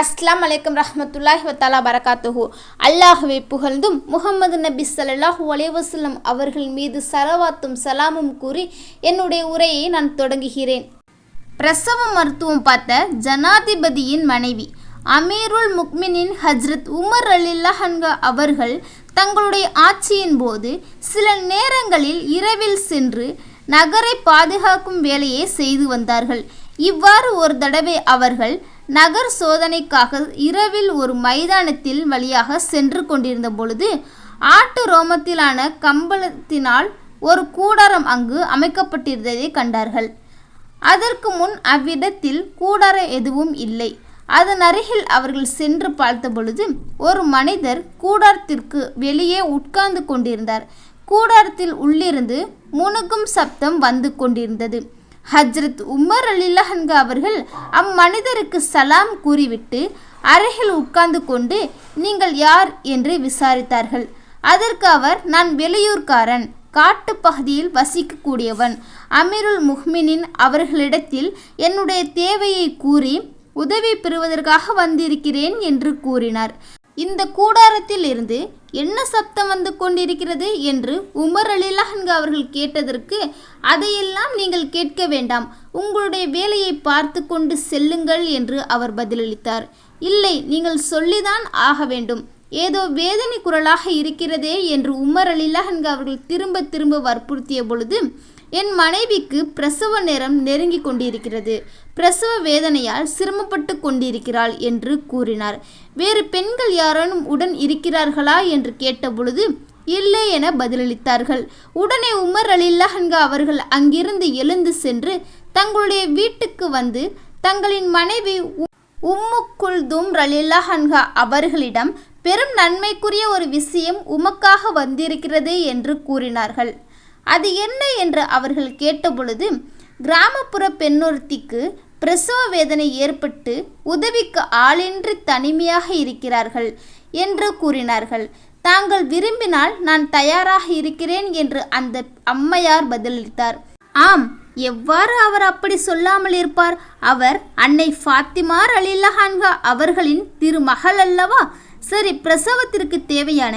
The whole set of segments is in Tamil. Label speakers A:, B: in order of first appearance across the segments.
A: அஸ்லாம் அலைக்கும் ரஹமத்துல்லாஹி வத்தாலா பரகாத்துஹு. அல்லாஹுவை புகழ்ந்தும் முகமது நபி ஸல்லல்லாஹு அலைஹி அவர்கள் மீது சலவாத்தும் சலாமும் கூறி என்னுடைய உரையை நான் தொடங்குகிறேன். பிரசவ மருத்துவம் பார்த்த ஜனாதிபதியின் மனைவி அமீருல் முக்மினின் ஹஜ்ரத் உமர் அலில்லஹன்கா அவர்கள் தங்களுடைய ஆட்சியின் போது சில நேரங்களில் இரவில் சென்று நகரை பாதுகாக்கும் வேலையை செய்து வந்தார்கள். இவ்வாறு ஒரு தடவை அவர்கள் நகர் சோதனைக்காக இரவில் ஒரு மைதானத்தில் வழியாக சென்று கொண்டிருந்த பொழுது ஆட்டு ரோமத்திலான கம்பளத்தினால் ஒரு கூடாரம் அங்கு அமைக்கப்பட்டிருந்ததை கண்டார்கள். அதற்கு முன் அவ்விடத்தில் கூடார எதுவும் இல்லை. அதன் அருகில் அவர்கள் சென்று பார்த்தபொழுது ஒரு மனிதர் கூடாரத்திற்கு வெளியே உட்கார்ந்து கொண்டிருந்தார். கூடாரத்தில் உள்ளிருந்து முணுகும் சப்தம் வந்து கொண்டிருந்தது. ஹஜ்ரத் உமர் அலில்லஹன்கா அவர்கள் அம்மனிதருக்கு சலாம் கூறிவிட்டு அருகில் உட்கார்ந்து கொண்டு நீங்கள் யார்? என்று விசாரித்தார்கள். அதற்கு அவர் நான் வெளியூர்காரன் காட்டுப் பகுதியில் வசிக்கக்கூடியவன். அமீருல் முஹ்மினின் அவர்களிடத்தில் என்னுடைய தேவையை கூறி உதவி பெறுவதற்காக வந்திருக்கிறேன் என்று கூறினார். இந்த கூடாரத்தில் இருந்து என்ன சப்தம் வந்து கொண்டிருக்கிறது என்று உமர் அலிலஹன்க அவர்கள் கேட்டதற்கு அதையெல்லாம் நீங்கள் கேட்க வேண்டாம். உங்களுடைய வேலையை பார்த்து கொண்டு செல்லுங்கள் என்று அவர் பதிலளித்தார். இல்லை நீங்கள் சொல்லிதான் ஆக வேண்டும். ஏதோ வேதனை குரலாக இருக்கிறதே என்று உமர் அலிலஹன்க அவர்கள் திரும்ப திரும்ப வற்புறுத்திய பொழுது என் மனைவிக்கு பிரசவ நேரம் நெருங்கி கொண்டிருக்கிறது. பிரசவ வேதனையால் சிரமப்பட்டு கொண்டிருக்கிறாள் என்று கூறினார். வேறு பெண்கள் யாரேனும் உடன் இருக்கிறார்களா என்று கேட்டபொழுது இல்லை என பதிலளித்தார்கள். உடனே உமர் அலில்லஹன்கா அவர்கள் அங்கிருந்து எழுந்து சென்று தங்களுடைய வீட்டுக்கு வந்து தங்களின் மனைவி உம்மு குல்தும் ரலில்லஹன்கா அவர்களிடம் பெரும் நன்மைக்குரிய ஒரு விஷயம் உமக்காக வந்திருக்கிறது என்று கூறினார்கள். அது என்ன என்று அவர்கள் கேட்டபொழுது கிராமப்புற பெண்ணொருத்திக்கு பிரசவ வேதனை ஏற்பட்டு உதவிக்கு ஆளின்றி தனிமையாக இருக்கிறார்கள் என்று கூறினார்கள். தாங்கள் விரும்பினால் நான் தயாராக இருக்கிறேன் என்று அந்த அம்மையார் பதிலளித்தார். ஆம் எவ்வாறு அவர் அப்படி சொல்லாமல் இருப்பார்? அவர் அன்னை ஃபாத்திமார் அலில்லஹான்கா அவர்களின் திருமகள் அல்லவா? சரி பிரசவத்திற்கு தேவையான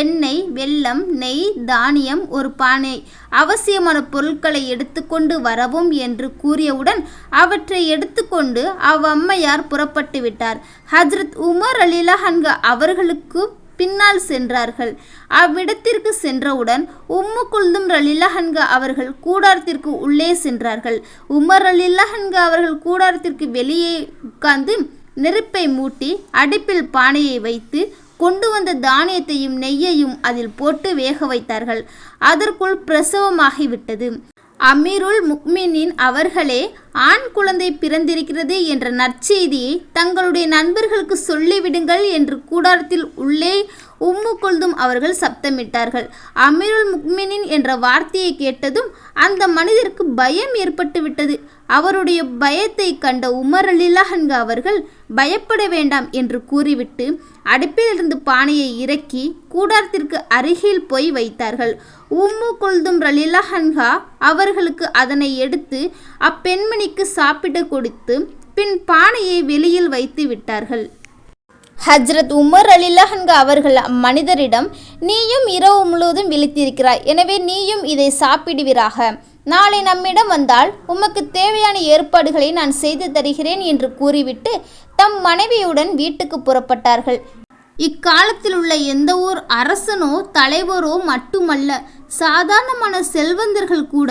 A: எண்ணெய் வெல்லம் நெய் தானியம் ஒரு பானை அவசியமான பொருட்களை எடுத்துக்கொண்டு வரவும் என்று கூறியவுடன் அவற்றை எடுத்துக்கொண்டு அவ்வம்மையார் புறப்பட்டு விட்டார். ஹஜ்ரத் உமர் அலிலஹன்க அவர்களுக்கு பின்னால் சென்றார்கள். அவ்விடத்திற்கு சென்றவுடன் உம்மு குல்தும் ரலில்லஹன்கா அவர்கள் கூடாரத்திற்கு உள்ளே சென்றார்கள். உமர் அலில்லஹன்கா அவர்கள் கூடாரத்திற்கு வெளியே உட்கார்ந்து நெருப்பை மூட்டி அடுப்பில் பானையை வைத்து கொண்டு வந்த தானியத்தையும் நெய்யையும் அதில் போட்டு வேக வைத்தார்கள். அதற்குள் பிரசவமாகிவிட்டது. அமீருல் முக்மினின் அவர்களே ஆண் குழந்தை பிறந்திருக்கிறது என்ற நற்செய்தியை தங்களுடைய நண்பர்களுக்கு சொல்லிவிடுங்கள் என்று கூடாரத்தில் உள்ளே உம்மு கொல்தும் அவர்கள் சப்தமிட்டார்கள். அமீருல் முக்மினின் என்ற வார்த்தையை கேட்டதும் அந்த மனிதருக்கு பயம் ஏற்பட்டு விட்டது அவருடைய பயத்தை கண்ட உமர் அலிலஹன்க அவர்கள் பயப்பட வேண்டாம் என்று கூறிவிட்டு அடுப்பிலிருந்து பானையை இறக்கி கூடாரத்திற்கு அருகில் போய் வைத்தார்கள். உம்மு கொல்தும் ரலிலஹன்ஹா அவர்களுக்கு அதனை எடுத்து அப்பெண்மணிக்கு சாப்பிட கொடுத்து பின் பானையை வெளியில் வைத்து விட்டார்கள். ஹஜ்ரத் உமர் அலில்லஹன்க அவர்கள் அம்மனிதரிடம் நீயும் இரவு முழுவதும் விழித்திருக்கிறாய். எனவே நீயும் இதை சாப்பிடுவீராக. நாளை நம்மிடம் வந்தால் உமக்கு தேவையான ஏற்பாடுகளை நான் செய்து தருகிறேன் என்று கூறிவிட்டு தம் மனைவியுடன் வீட்டுக்கு புறப்பட்டார்கள். இக்காலத்தில் உள்ள எந்த ஓர் அரசனோ தலைவரோ மட்டுமல்ல சாதாரணமான செல்வந்தர்கள் கூட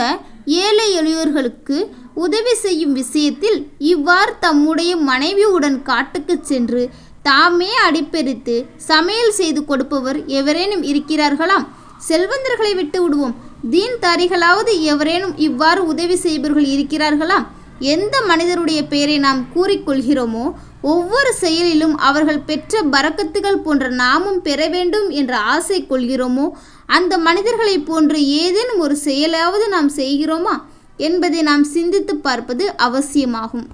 A: ஏழை எளியோர்களுக்கு உதவி செய்யும் விஷயத்தில் இவ்வாறு தம்முடைய மனைவியுடன் காட்டுக்கு சென்று தாமே அடிப்பெரித்து சமையல் செய்து கொடுப்பவர் எவரேனும் இருக்கிறார்களாம்? செல்வந்தர்களை விட்டு விடுவோம். தீன் தாரிகளாவது எவரேனும் இவ்வாறு உதவி செய்பவர்கள் இருக்கிறார்களா? எந்த மனிதருடைய பெயரை நாம் கூறிக்கொள்கிறோமோ ஒவ்வொரு செயலிலும் அவர்கள் பெற்ற பறக்கத்துகள் போன்ற நாமும் பெற வேண்டும் என்ற ஆசை கொள்கிறோமோ அந்த மனிதர்களைப் போன்று ஏதேனும் ஒரு செயலாவது நாம் செய்கிறோமா என்பதை நாம் சிந்தித்து பார்ப்பது அவசியமாகும்.